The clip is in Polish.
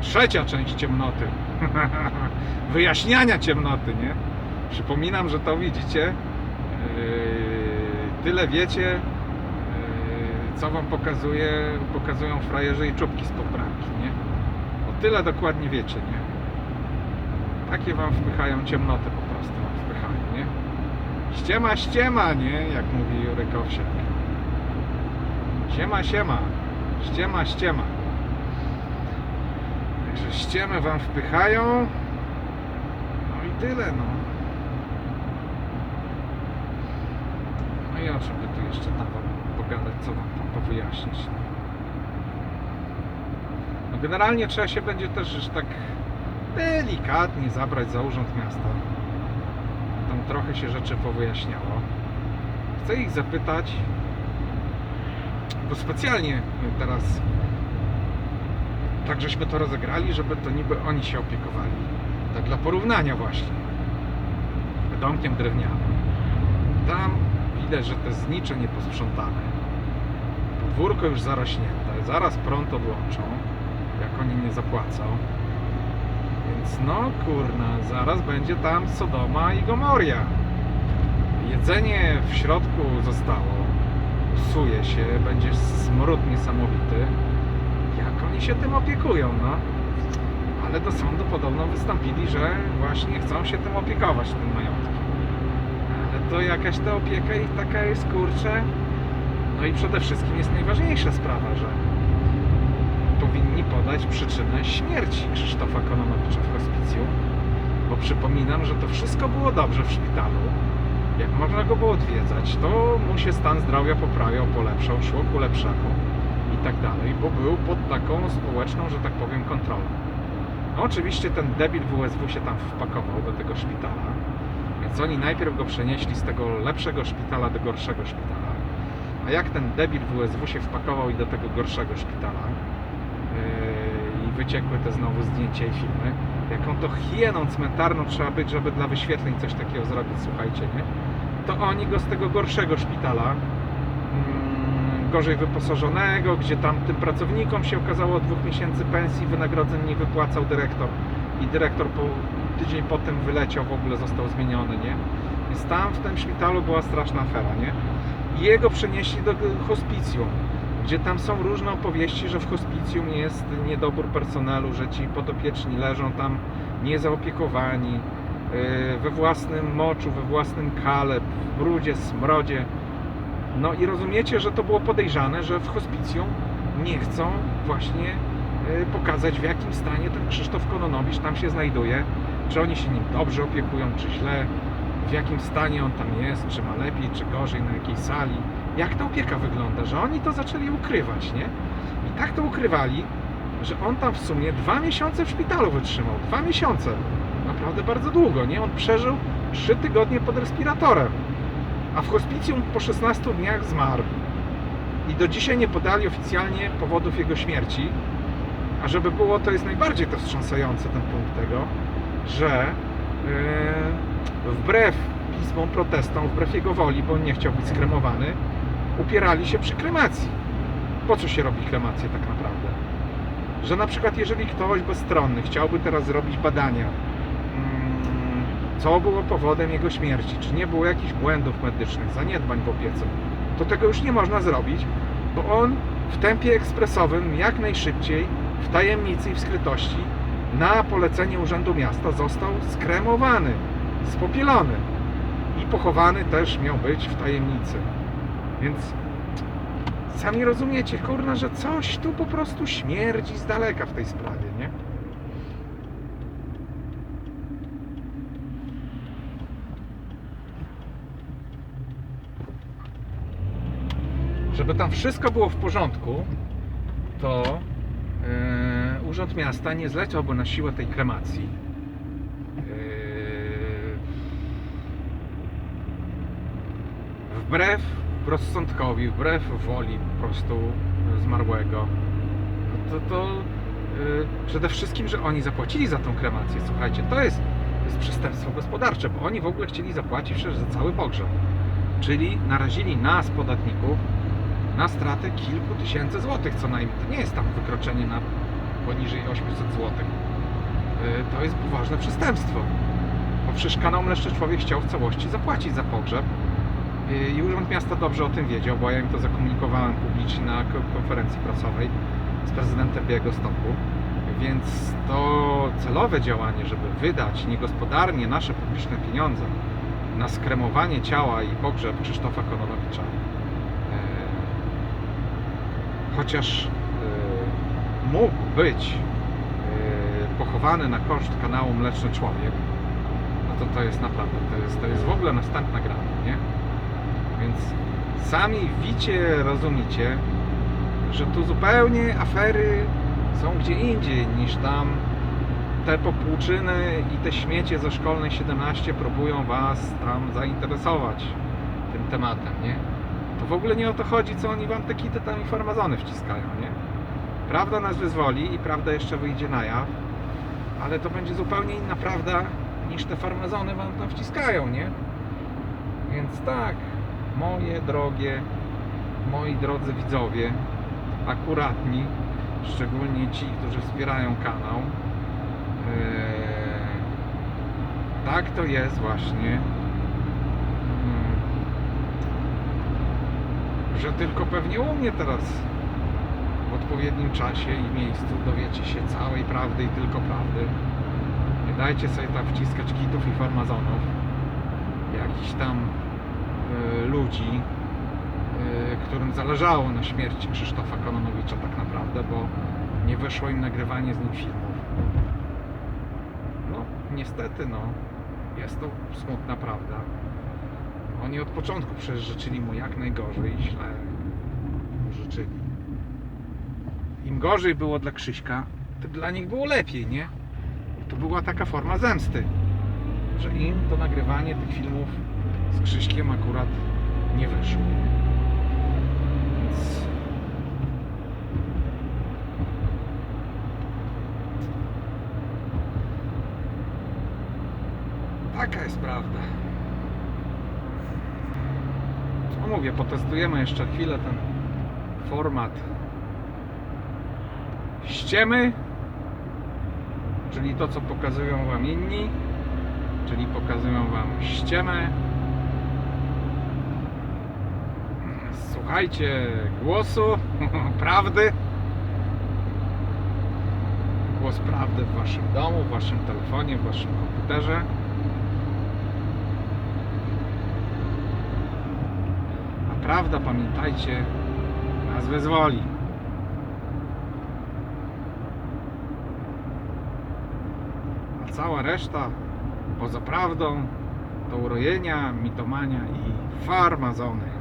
trzecia część ciemnoty. Wyjaśniania ciemnoty, nie? Przypominam, że to widzicie. Yy, tyle wiecie, yy, co wam pokazuje, pokazują frajerzy i czubki z poprawki, nie? O tyle dokładnie wiecie, nie? Takie wam wpychają ciemnotę po prostu wam wpychają, nie? Ściema, ściema, nie? Jak mówi Jurek Owsiak. Siema, siema. Ściema, ściema. Także ściemę wam wpychają. No i tyle, no. No i o czym by tu jeszcze tam wam pogadać, co wam tam powyjaśnić. No. no generalnie trzeba się będzie też już tak delikatnie zabrać za urząd miasta. Tam trochę się rzeczy powyjaśniało. Chcę ich zapytać, bo specjalnie teraz tak żeśmy to rozegrali, żeby to niby oni się opiekowali. Tak dla porównania właśnie. Domkiem drewnianym. Tam widać, że te znicze nieposprzątane. Podwórko już zarośnięte. Zaraz prąd odłączą, jak oni nie zapłacą. Więc no kurna, zaraz będzie tam Sodoma i Gomoria. Jedzenie w środku zostało. Psuje się, będzie smród niesamowity. Oni się tym opiekują, no? Ale do sądu podobno wystąpili, że właśnie chcą się tym opiekować, tym majątkiem. Ale to jakaś ta opieka ich taka jest, kurczę. No i przede wszystkim jest najważniejsza sprawa, że powinni podać przyczynę śmierci Krzysztofa Kononowicza w hospicjum. Bo przypominam, że to wszystko było dobrze w szpitalu. Jak można go było odwiedzać, to mu się stan zdrowia poprawiał, polepszał, szło ku lepszemu i tak dalej, bo był pod taką społeczną, że tak powiem, kontrolą. No oczywiście ten debil WSW się tam wpakował do tego szpitala, więc oni najpierw go przenieśli z tego lepszego szpitala do gorszego szpitala. A jak ten debil WSW się wpakował i do tego gorszego szpitala yy, i wyciekły te znowu zdjęcia i filmy, jaką to hieną cmentarną trzeba być, żeby dla wyświetleń coś takiego zrobić, słuchajcie, nie? To oni go z tego gorszego szpitala gorzej wyposażonego, gdzie tam tym pracownikom się okazało od dwóch miesięcy pensji, wynagrodzeń nie wypłacał dyrektor i dyrektor po, tydzień potem wyleciał, w ogóle został zmieniony, nie? Więc tam w tym szpitalu była straszna afera, nie? I jego przenieśli do hospicjum, gdzie tam są różne opowieści, że w hospicjum jest niedobór personelu, że ci podopieczni leżą tam niezaopiekowani, yy, we własnym moczu, we własnym kale, w brudzie, smrodzie. No i rozumiecie, że to było podejrzane, że w hospicjum nie chcą właśnie yy, pokazać w jakim stanie ten Krzysztof Kononowicz tam się znajduje, czy oni się nim dobrze opiekują, czy źle, w jakim stanie on tam jest, czy ma lepiej, czy gorzej, na jakiej sali, jak ta opieka wygląda, że oni to zaczęli ukrywać, nie? I tak to ukrywali, że on tam w sumie dwa miesiące w szpitalu wytrzymał. Dwa miesiące. Naprawdę bardzo długo, nie? On przeżył trzy tygodnie pod respiratorem. A w hospicjum po 16 dniach zmarł. I do dzisiaj nie podali oficjalnie powodów jego śmierci. A żeby było, to jest najbardziej to wstrząsający ten punkt tego, że yy, wbrew pismom, protestom, wbrew jego woli, bo on nie chciał być skremowany, upierali się przy kremacji. Po co się robi kremację tak naprawdę? Że na przykład jeżeli ktoś bezstronny chciałby teraz zrobić badania, co było powodem jego śmierci, czy nie było jakichś błędów medycznych, zaniedbań w opiece, to tego już nie można zrobić, bo on w tempie ekspresowym jak najszybciej, w tajemnicy i w skrytości, na polecenie Urzędu Miasta został skremowany, spopielony i pochowany też miał być w tajemnicy. Więc sami rozumiecie, kurna, że coś tu po prostu śmierdzi z daleka w tej sprawie, nie? Żeby tam wszystko było w porządku, to yy, Urząd Miasta nie zleciałby na siłę tej kremacji. Yy, wbrew rozsądkowi, wbrew woli po prostu zmarłego, no to, to yy, przede wszystkim, że oni zapłacili za tą kremację. Słuchajcie, to jest, to jest przestępstwo gospodarcze, bo oni w ogóle chcieli zapłacić za cały pogrzeb. Czyli narazili nas, podatników, na stratę kilku tysięcy złotych co najmniej. To nie jest tam wykroczenie na poniżej 800 zł, to jest poważne przestępstwo. Bo przecież kanał Mleczny Człowiek chciał w całości zapłacić za pogrzeb. Y, I Urząd Miasta dobrze o tym wiedział, bo ja im to zakomunikowałem publicznie na ko- konferencji prasowej z prezydentem Białegostoku. Więc to celowe działanie, żeby wydać niegospodarnie nasze publiczne pieniądze na skremowanie ciała i pogrzeb Krzysztofa Kononowicza, chociaż e, mógł być e, pochowany na koszt kanału Mleczny Człowiek, no to to jest naprawdę, to jest, to jest w ogóle następna gra, nie? Więc sami wicie, rozumicie, że tu zupełnie afery są gdzie indziej niż tam te popłuczyny i te śmiecie ze szkolnej 17 próbują was tam zainteresować tym tematem, nie? To w ogóle nie o to chodzi, co oni wam te kity tam i farmazony wciskają, nie? Prawda nas wyzwoli i prawda jeszcze wyjdzie na jaw, ale to będzie zupełnie inna prawda niż te farmazony wam tam wciskają, nie? Więc tak, moje drogie, moi drodzy widzowie, akuratni, szczególnie ci, którzy wspierają kanał, Eee, tak to jest właśnie, że tylko pewnie u mnie teraz w odpowiednim czasie i miejscu dowiecie się całej prawdy i tylko prawdy. Nie dajcie sobie tam wciskać kitów i farmazonów, jakichś tam e, ludzi, e, którym zależało na śmierci Krzysztofa Kononowicza tak naprawdę, bo nie wyszło im nagrywanie z nim filmów. No, niestety, no, jest to smutna prawda. Oni od początku przecież mu jak najgorzej i źle mu życzyli. Im gorzej było dla Krzyśka, to dla nich było lepiej, nie? To była taka forma zemsty, że im to nagrywanie tych filmów z Krzyśkiem akurat nie wyszło. Więc Taka jest prawda. Co mówię, potestujemy jeszcze chwilę ten format ściemy, czyli to, co pokazują Wam inni, czyli pokazują Wam ściemę. Słuchajcie głosu, prawdy. Głos prawdy w Waszym domu, w Waszym telefonie, w Waszym komputerze. A prawda, pamiętajcie, nas wyzwoli. A cała reszta, poza prawdą, to urojenia, mitomania i farmazony.